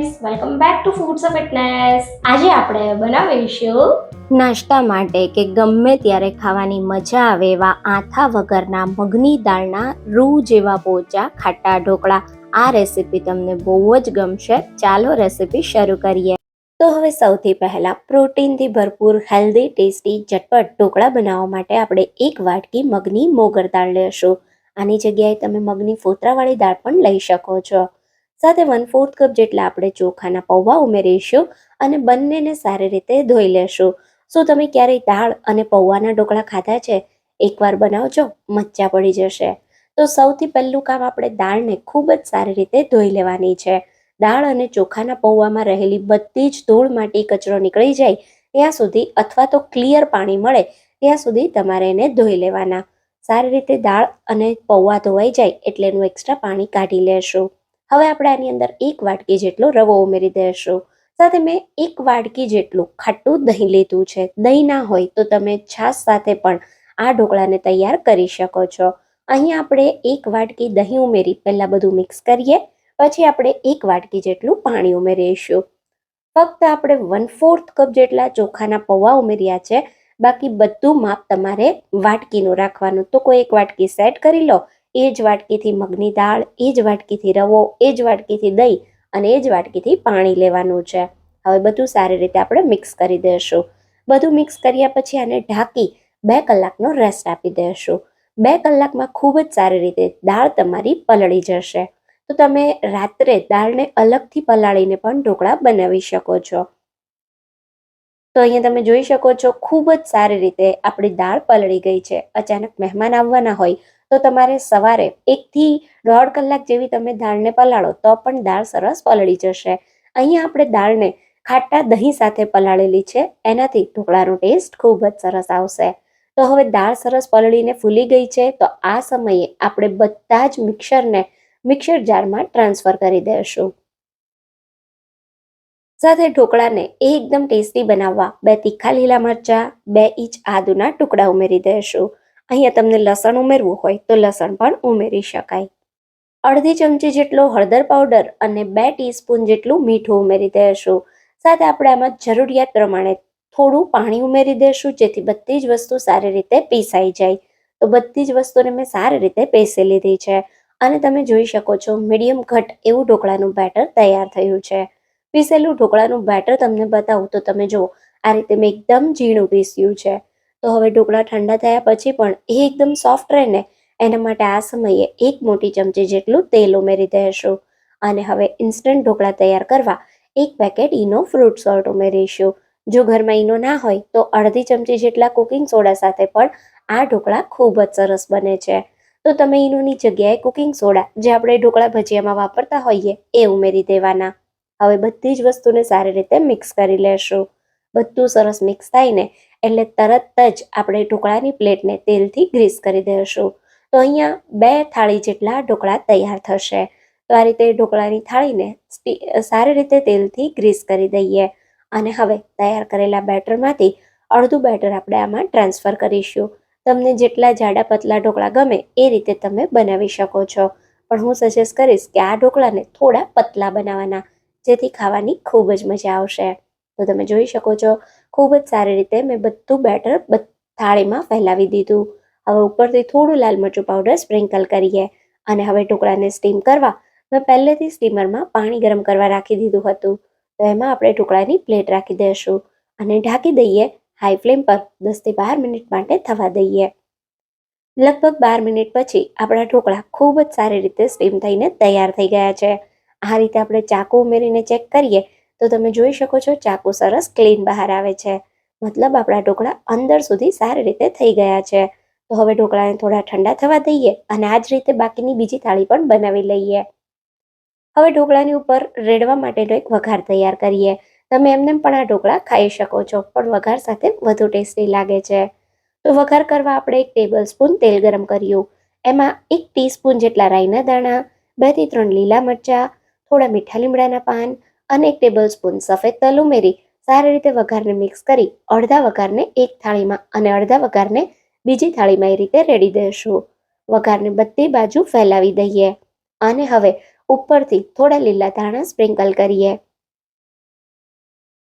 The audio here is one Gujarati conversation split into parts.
ટુ ફૂડ્સ ઓફ ફિટનેસ આજે આપણે બનાવીશું નાસ્તા માટે કે ગમે ત્યારે ખાવાની મજા આવે એવા આથા વગરના મગની દાળના રૂ જેવા પોચા, ખાટા ઢોકળા, આ રેસીપી તમને બહુ જ ગમશે. ચાલો રેસીપી શરૂ કરીએ. તો હવે સૌથી પહેલાં પ્રોટીનથી ભરપૂર હેલ્ધી, ટેસ્ટી, ઝટપટ ઢોકળા બનાવવા માટે આપણે એક વાટકી મગની મોગર દાળ લેશું. આની જગ્યાએ તમે મગની ફોતરાવાળી દાળ પણ લઈ શકો છો. સાથે વન ફોર્થ કપ જેટલા આપણે ચોખાના પૌવા ઉમેરીશું અને બંનેને સારી રીતે ધોઈ લેશું. શું તમે ક્યારેય દાળ અને પૌવાના ઢોકળા ખાધા છે? એકવાર બનાવજો મચ્ચા પડી જશે. તો સૌથી પહેલું કામ આપણે દાળને ખૂબ જ સારી રીતે ધોઈ લેવાની છે. દાળ અને ચોખાના પૌવામાં રહેલી બધી જ ધૂળ માટી કચરો નીકળી જાય ત્યાં સુધી અથવા તો ક્લિયર પાણી મળે ત્યાં સુધી તમારે એને ધોઈ લેવાના. સારી રીતે દાળ અને પૌવા ધોવાઈ જાય એટલે એનું એક્સ્ટ્રા પાણી કાઢી લેશું. હવે આપણે આની અંદર એક વાટકી જેટલો રવો ઉમેરી દઈશું. સાથે મેં એક વાટકી જેટલું ખાટું દહીં લીધું છે. દહીં ના હોય તો તમે છાશ સાથે પણ આ ઢોકળાને તૈયાર કરી શકો છો. અહીં આપણે એક વાટકી દહીં ઉમેરી પહેલાં બધું મિક્સ કરીએ, પછી આપણે એક વાટકી જેટલું પાણી ઉમેરીશું. ફક્ત આપણે વન ફોર્થ કપ જેટલા ચોખાના પૌવા ઉમેર્યા છે. બાકી બધું માપ તમારે વાટકીનું રાખવાનું. તો કોઈ એક વાટકી સેટ કરી લો એ જ વાટકીથી મગની દાળ, એ જ વાટકીથી રવો, એ જ વાટકીથી દહીં અને એ જ વાટકીથી પાણી લેવાનું છે. હવે બધું સારી રીતે આપણે મિક્સ કરી દઈશું. બધું મિક્સ કર્યા પછી આને ઢાંકી બે કલાકનો રેસ્ટ આપી દઈશું. બે કલાકમાં ખૂબ જ સારી રીતે દાળ તમારી પલળી જશે. તો તમે રાત્રે દાળને અલગથી પલાળીને પણ ઢોકળા બનાવી શકો છો. તો અહીંયા તમે જોઈ શકો છો, ખૂબ જ સારી રીતે આપણી દાળ પલળી ગઈ છે. અચાનક મહેમાન આવવાના હોય તો તમારે સવારે એકથી દોઢ કલાક જેવી તમે દાળને પલાળો તો પણ દાળ સરસ પલળી જશે. અહીંયા આપણે દાળને ખાટા દહીં સાથે પલાળેલી છે. એનાથી ઢોકળાનો ટેસ્ટ ખૂબ જ સરસ આવશે. તો હવે દાળ સરસ પલળીને ફૂલી ગઈ છે. તો આ સમયે આપણે બધા જ મિક્સરને મિક્સર જારમાં ટ્રાન્સફર કરી દઈશું સાથે ઢોકળાને એકદમ ટેસ્ટી બનાવવા બે તીખા લીલા મરચાં, બે ઇંચ આદુના ટુકડા ઉમેરી દઈશું અહીંયા તમને લસણ ઉમેરવું હોય તો લસણ પણ ઉમેરી શકાય. અડધી ચમચી જેટલો હળદર પાવડર અને બે ટીસ્પૂન જેટલું મીઠું ઉમેરી દેશું. સાથે આપણે આમાં જરૂરિયાત પ્રમાણે થોડું પાણી ઉમેરી દઈશું જેથી બધી જ વસ્તુ સારી રીતે પીસાઈ જાય. તો બધી જ વસ્તુને મેં સારી રીતે પીસી લીધી છે. અને તમે જોઈ શકો છો, મીડિયમ ઘટ એવું ઢોકળાનું બેટર તૈયાર થયું છે. પીસેલું ઢોકળાનું બેટર તમને બતાવું તો તમે જુઓ, આ રીતે મેં એકદમ ઝીણું પીસ્યું છે. તો હવે ઢોકળા ઠંડા થયા પછી પણ એ એકદમ સોફ્ટ રહે ને, એના માટે આ સમયે એક મોટી ચમચી જેટલું તેલ ઉમેરી દઈશું. અને હવે ઇન્સ્ટન્ટ ઢોકળા તૈયાર કરવા એક પેકેટ ઈનો ફ્રૂટ સોલ્ટ ઉમેરીશું. જો ઘરમાં ઈનો ના હોય તો અડધી ચમચી જેટલા કુકિંગ સોડા સાથે પણ આ ઢોકળા ખૂબ જ સરસ બને છે. તો તમે ઈનોની જગ્યાએ કુકિંગ સોડા જે આપણે ઢોકળા ભજીયામાં વાપરતા હોઈએ એ ઉમેરી દેવાના. હવે બધી જ વસ્તુને સારી રીતે મિક્સ કરી લેશું. બધું સરસ મિક્સ થાય ને એટલે તરત જ આપણે ઢોકળાની પ્લેટને તેલથી ગ્રીસ કરી દઈશું તો અહીંયા બે થાળી જેટલા ઢોકળા તૈયાર થશે. તો આ રીતે ઢોકળાની થાળીને સારી રીતે તેલથી ગ્રીસ કરી દઈએ. અને હવે તૈયાર કરેલા બેટરમાંથી અડધું બેટર આપણે આમાં ટ્રાન્સફર કરીશું. તમને જેટલા જાડા પતલા ઢોકળા ગમે એ રીતે તમે બનાવી શકો છો. પણ હું સજેસ્ટ કરીશ કે આ ઢોકળાને થોડા પતલા બનાવવાના, જેથી ખાવાની ખૂબ જ મજા આવશે. તો તમે જોઈ શકો છો, ખૂબ જ સારી રીતે મેં બધું બેટર થાળીમાં ફેલાવી દીધું. હવે ઉપરથી થોડું લાલ મરચું પાવડર સ્પ્રિંકલ કરીએ અને હવે ઢોકળાને સ્ટીમ કરવા. મેં પહેલેથી સ્ટીમરમાં પાણી ગરમ કરવા રાખી દીધું હતું. તો એમાં આપણે ઢોકળાની પ્લેટ રાખી દઈશું અને ઢાંકી દઈએ હાઈ ફ્લેમ પર દસથી બાર મિનિટ માટે થવા દઈએ. લગભગ બાર મિનિટ પછી આપણા ઢોકળા ખૂબ જ સારી રીતે સ્ટીમ થઈને તૈયાર થઈ ગયા છે. આ રીતે આપણે ચાકુ ઉમેરીને ચેક કરીએ તો તમે જોઈ શકો છો, ચાકુ સરસ ક્લીન બહાર આવે છે. મતલબ આપણા ઢોકળા અંદર સુધી સારી રીતે થઈ ગયા છે. તો હવે ઢોકળાને થોડા ઠંડા થવા દઈએ અને આ જ રીતે બાકીની બીજી થાળી પણ બનાવી લઈએ. હવે ઢોકળાની ઉપર રેડવા માટેનો એક વઘાર તૈયાર કરીએ. તમે એમને પણ આ ઢોકળા ખાઈ શકો છો, પણ વઘાર સાથે વધુ ટેસ્ટી લાગે છે. તો વઘાર કરવા આપણે એક ટેબલ સ્પૂન તેલ ગરમ કર્યું. એમાં એક ટીસ્પૂન જેટલા રાઈના દાણા, બેથી ત્રણ લીલા મરચાં, થોડા મીઠા લીમડાના પાન અને એક ટેબલ સ્પૂન સફેદ તલ ઉમેરી સારી રીતે વઘારને મિક્સ કરી અડધા વઘારને એક થાળીમાં અને અડધા વઘારને બીજી થાળીમાં એ રીતે રેડી દઈશું વઘારને બધી બાજુ ફેલાવી દઈએ અને હવે ઉપરથી થોડા લીલા ધાણા સ્પ્રિંકલ કરીએ.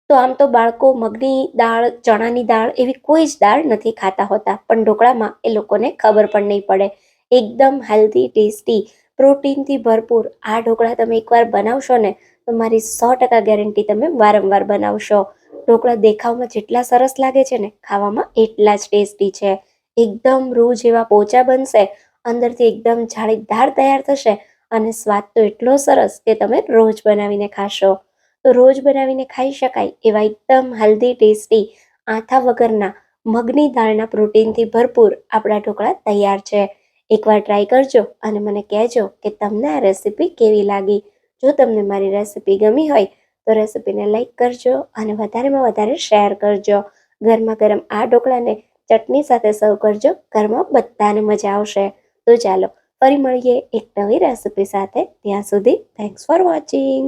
તો આમ તો બાળકો મગની દાળ, ચણાની દાળ એવી કોઈ જ દાળ નથી ખાતા હોતા, પણ ઢોકળામાં એ લોકોને ખબર પણ નહીં પડે. એકદમ હેલ્ધી ટેસ્ટી પ્રોટીનથી ભરપૂર આ ઢોકળા તમે એકવાર બનાવશો ને, તો મારી સો ટકા ગેરંટી તમે વારંવાર બનાવશો. ઢોકળા દેખાવમાં જેટલા સરસ લાગે છે ને, ખાવામાં એટલા જ ટેસ્ટી છે. એકદમ રૂ જેવા પોચા બનશે, અંદરથી એકદમ જાળીદાર તૈયાર થશે અને સ્વાદ તો એટલો સરસ કે તમે રોજ બનાવીને ખાશો. તો રોજ બનાવીને ખાઈ શકાય એવા એકદમ હેલ્ધી ટેસ્ટી આથા વગરના મગની દાળના પ્રોટીનથી ભરપૂર આપણા ઢોકળા તૈયાર છે. એકવાર ટ્રાય કરજો અને મને કહેજો કે તમને આ રેસીપી કેવી લાગી. જો તમને મારી રેસીપી ગમી હોય, તો રેસીપીને લાઈક કરજો અને વધારેમાં વધારે શેર કરજો. ગરમા ગરમ આ ઢોકળાને ચટણી સાથે સર્વ કરજો, ઘરમાં બધાને મજા આવશે. તો ચાલો, ફરી મળીએ એક નવી રેસીપી સાથે. ત્યાં સુધી થેન્ક્સ ફોર વોચિંગ